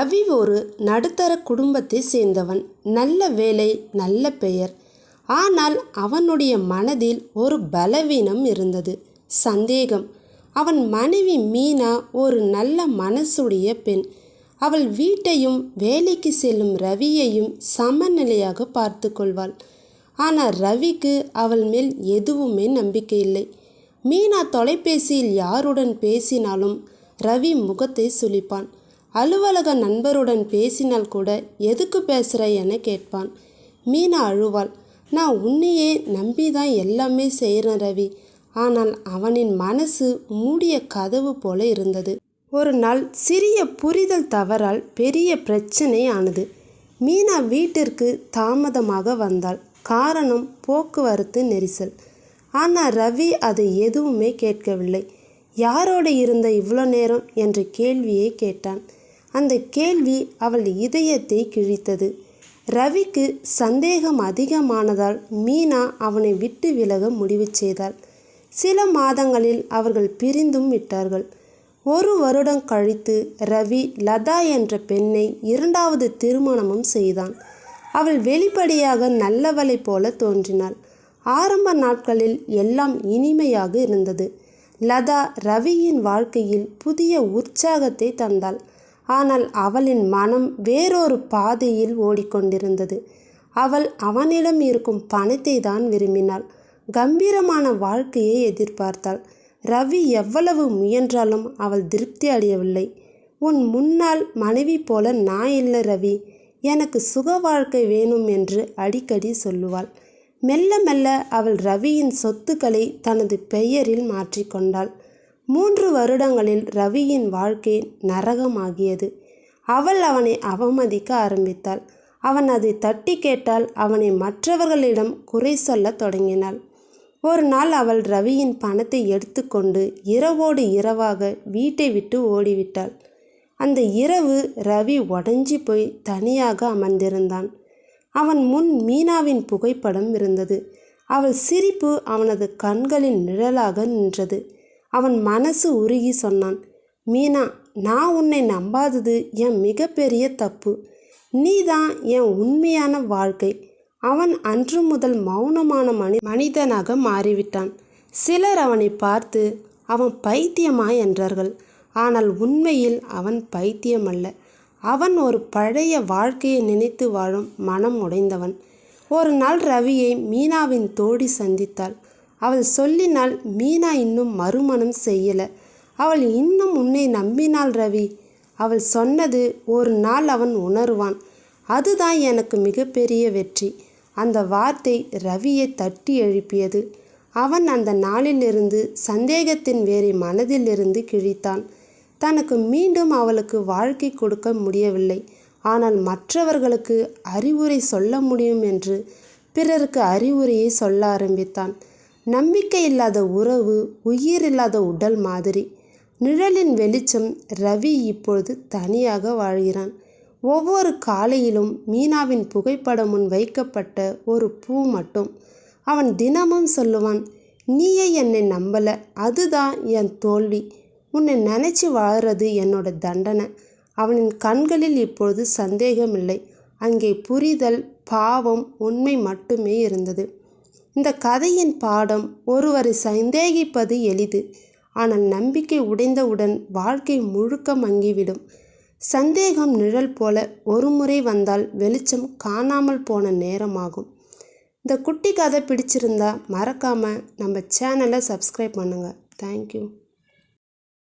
ரவி ஒரு நடுத்தர குடும்பத்தை சேர்ந்தவன். நல்ல வேலை நல்ல பெயர். ஆனால் அவனுடைய மனதில் ஒரு பலவீனம் இருந்தது. சந்தேகம். அவன் மனைவி மீனா ஒரு நல்ல மனசுடைய பெண். அவள் வீட்டையும் வேலைக்கு செல்லும் ரவியையும் சமநிலையாக பார்த்து கொள்வாள். ஆனால் ரவிக்கு அவள் மேல் எதுவுமே நம்பிக்கை இல்லை. மீனா தொலைபேசியில் யாருடன் பேசினாலும் ரவி முகத்தை சுழிப்பான். அலுவலக நண்பருடன் பேசினால் கூட எதுக்கு பேசுகிற என கேட்பான். மீனா அழுவாள். நான் உன்னையே நம்பி தான் எல்லாமே செய்கிறேன் ரவி. ஆனால் அவனின் மனசு மூடிய கதவு போல இருந்தது. ஒரு நாள் சிறிய புரிதல் தவறால் பெரிய பிரச்சனை ஆனது. மீனா வீட்டிற்கு தாமதமாக வந்தாள். காரணம் போக்குவரத்து நெரிசல். ஆனால் ரவி அது எதுவுமே கேட்கவில்லை. யாரோடு இருந்த இவ்வளோ நேரம்? என்ற கேள்வியை கேட்டான். அந்த கேள்வி அவள் இதயத்தை கிழித்தது. ரவிக்கு சந்தேகம் அதிகமானதால் மீனா அவனை விட்டு விலக முடிவு செய்தாள். சில மாதங்களில் அவர்கள் பிரிந்தும் விட்டார்கள். ஒரு வருடம் கழித்து ரவி லதா என்ற பெண்ணை இரண்டாவது திருமணமும் செய்தான். அவள் வெளிப்படையாக நல்லவளை போல தோன்றினாள். ஆரம்ப நாட்களில் எல்லாம் இனிமையாக இருந்தது. லதா ரவியின் வாழ்க்கையில் புதிய உற்சாகத்தை தந்தாள். ஆனால் அவளின் மனம் வேறொரு பாதையில் ஓடிக்கொண்டிருந்தது. அவள் அவனிடம் இருக்கும் பணத்தை தான் விரும்பினாள். கம்பீரமான வாழ்க்கையை எதிர்பார்த்தாள். ரவி எவ்வளவு முயன்றாலும் அவள் திருப்தி அடையவில்லை. உன் முன்னாள் மனைவி போல நான் இல்லை ரவி. எனக்கு சுக வாழ்க்கை வேணும் என்று அடிக்கடி சொல்லுவாள். மெல்ல மெல்ல அவள் ரவியின் சொத்துக்களை தனது பெயரில் மாற்றிக்கொண்டாள். மூன்று வருடங்களில் ரவியின் வாழ்க்கை நரகமாகியது. அவள் அவனை அவமதிக்க ஆரம்பித்தாள். அவன் அதை தட்டி கேட்டால் அவனை மற்றவர்களிடம் குறை சொல்லத் தொடங்கினாள். ஒரு நாள் அவள் ரவியின் பணத்தை எடுத்துக்கொண்டு இரவோடு இரவாக வீட்டை விட்டு ஓடிவிட்டாள். அந்த இரவு ரவி உடஞ்சி போய் தனியாக அமர்ந்திருந்தான். அவன் முன் மீனாவின் புகைப்படம் இருந்தது. அவள் சிரிப்பு அவனது கண்களின் நிழலாக நின்றது. அவன் மனசு உருகி சொன்னான் மீனா நான் உன்னை நம்பாதது என் மிகப்பெரிய தப்பு. நீ தான் என் உண்மையான வாழ்க்கை. அவன் அன்று முதல் மௌனமான மனி மனிதனாக மாறிவிட்டான். சிலர் அவனை பார்த்து அவன் பைத்தியமா? என்றார்கள். ஆனால் உண்மையில் அவன் பைத்தியம் அல்ல அவன் ஒரு பழைய வாழ்க்கையை நினைத்து வாழும் மனம் உடைந்தவன். ஒரு நாள் ரவியை மீனாவின் தோடி சந்தித்தாள். அவள் சொல்லினால் மீனா இன்னும் மறுமணம் செய்யலை. அவள் இன்னும் உன்னை நம்பினாள் ரவி. அவள் சொன்னது ஒரு நாள் அவன் உணர்வான். அதுதான் எனக்கு மிகப்பெரிய வெற்றி. அந்த வார்த்தை ரவியை தட்டி எழுப்பியது. அவன் அந்த நாளிலிருந்து சந்தேகத்தின் வேரை மனதிலிருந்து கிழித்தான். தனக்கு மீண்டும் அவளுக்கு வாழ்க்கை கொடுக்க முடியவில்லை. ஆனால் மற்றவர்களுக்கு அறிவுரை சொல்ல முடியும் என்று பிறருக்கு அறிவுரையை சொல்ல ஆரம்பித்தான். நம்பிக்கை இல்லாத உறவு உயிரில்லாத உடல் மாதிரி. நிழலின் வெளிச்சம் ரவி இப்பொழுது தனியாக வாழ்கிறான். ஒவ்வொரு காலையிலும் மீனாவின் புகைப்படம் முன் வைக்கப்பட்ட ஒரு பூ மட்டும். அவன் தினமும் சொல்லுவான் நீயே என்னை நம்பலை. அதுதான் என் தோல்வி. உன்னை நினச்சி வாழ்கிறது என்னோட தண்டனை. அவனின் கண்களில் இப்பொழுது சந்தேகமில்லை. அங்கே புரிதல் பாவம் உண்மை மட்டுமே இருந்தது. இந்த கதையின் பாடம் ஒருவரை சந்தேகிப்பது எளிது. ஆனால் நம்பிக்கை உடைந்தவுடன் வாழ்க்கை முழுக்க மங்கிவிடும். சந்தேகம் நிழல் போல ஒரு முறை வந்தால் வெளிச்சம் காணாமல் போன நேரமாகும். இந்த குட்டி கதை பிடிச்சிருந்தா மறக்காமல் நம்ம சேனலை சப்ஸ்கிரைப் பண்ணுங்கள் தேங்க்யூ